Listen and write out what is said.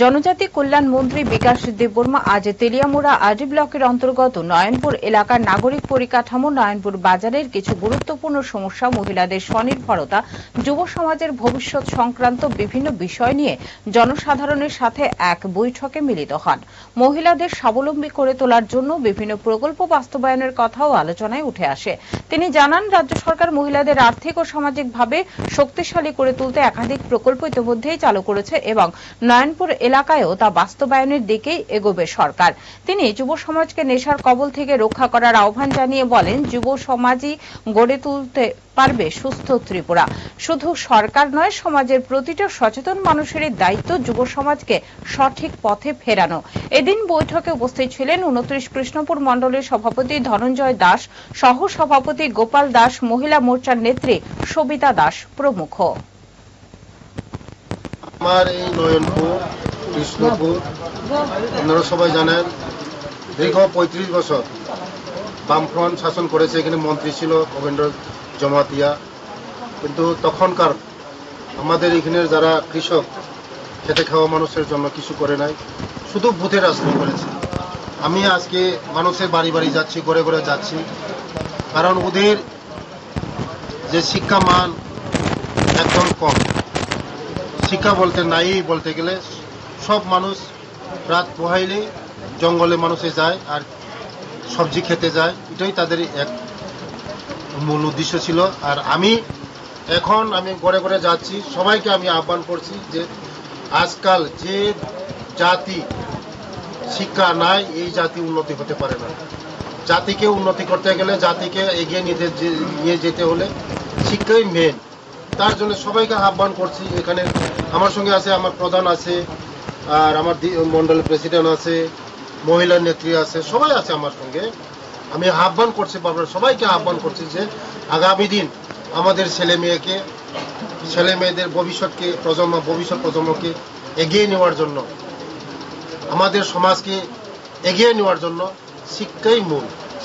জনজাতি কল্যাণ মন্ত্রী বিকাশ দেববর্মা আজ তেলিয়ামুড়া আরডি ব্লকের অন্তর্গত নয়নপুর এলাকার নাগরিক পরিকাঠামো নয়নপুর বাজারের কিছু গুরুত্বপূর্ণ সমস্যা মহিলাদের স্বনির্ভরতা, যুব সমাজের ভবিষ্যৎ সংক্রান্ত বিভিন্ন বিষয় নিয়ে জনসাধারণের সাথে এক বৈঠকে মিলিত হন। মহিলাদের স্বাবলম্বী করে তোলার জন্য বিভিন্ন প্রকল্প বাস্তবায়নের কথাও আলোচনায় উঠে আসে। তিনি জানান, রাজ্য সরকার মহিলাদের আর্থিক ও সামাজিকভাবে শক্তিশালী করে তুলতে একাধিক প্রকল্প ইতিমধ্যেই চালু করেছে এবং নয়নপুর এলাকায়ও তা বাস্তবায়নের দিকেই এগোবে সরকার। তিনি যুব সমাজকে নেশার কবল থেকে রক্ষা করার আহ্বান জানিয়ে বলেন, যুব সমাজই গড়ে তুলতে পারবে সুস্থ ত্রিপুরা। শুধু সরকার নয়, সমাজের প্রতিটা সচেতন মানুষের দায়িত্ব যুব সমাজকে সঠিক পথে ফেরানো। এদিন বৈঠকে উপস্থিত ছিলেন উনত্রিশ কৃষ্ণপুর মণ্ডলের সভাপতি ধনঞ্জয় দাস সহ সভাপতি গোপাল দাস, মহিলা মোর্চার নেত্রী সবিতা দাস প্রমুখ। আমার এই নয়নপুর কৃষ্ণপুর আপনারা সবাই জানেন, দীর্ঘ পঁয়ত্রিশ বছর বামফ্রন্ট শাসন করেছে, এখানে মন্ত্রী ছিল ভবেন্দ্র জমাতিয়া কিন্তু তখনকার আমাদের এখানের যারা কৃষক, খেতে খাওয়া মানুষের জন্য কিছু করে নাই, শুধু বুথের রাজনীতি করেছে। আমি আজকে মানুষের বাড়ি বাড়ি যাচ্ছি, ঘরে ঘরে যাচ্ছি, কারণ ওদের যে শিক্ষা মান একদম কম। শিক্ষা বলতে নাই বলতে গেলে সব মানুষ রাত পোহাইলে জঙ্গলে মানুষে যায় আর সবজি খেতে যায়। এটাই তাদের এক মূল উদ্দেশ্য ছিল। আর আমি এখন আমি ঘরে ঘরে যাচ্ছি। সবাইকে আমি আহ্বান করছি যে আজকাল যে জাতি শিক্ষা নাই, এই জাতি উন্নতি হতে পারে না। জাতিকে উন্নতি করতে গেলে জাতিকে এগিয়ে নিতে নিয়ে যেতে হলে শিক্ষাই মেন তার জন্য সবাইকে আহ্বান করছি। এখানে আমার সঙ্গে আছে, আমার প্রধান আছে আর আমার মন্ডলের প্রেসিডেন্ট আছে মহিলা নেত্রী আছে, সবাই আছে আমার সঙ্গে। আমি আহ্বান করছি বারবার সবাইকে আহ্বান করছি যে আগামী দিন আমাদের ছেলে মেয়েকে, ছেলে মেয়েদের ভবিষ্যৎকে, প্রজন্ম, ভবিষ্যৎ প্রজন্মকে এগিয়ে নেওয়ার জন্য, আমাদের সমাজকে এগিয়ে নেওয়ার জন্য শিক্ষাই মূল।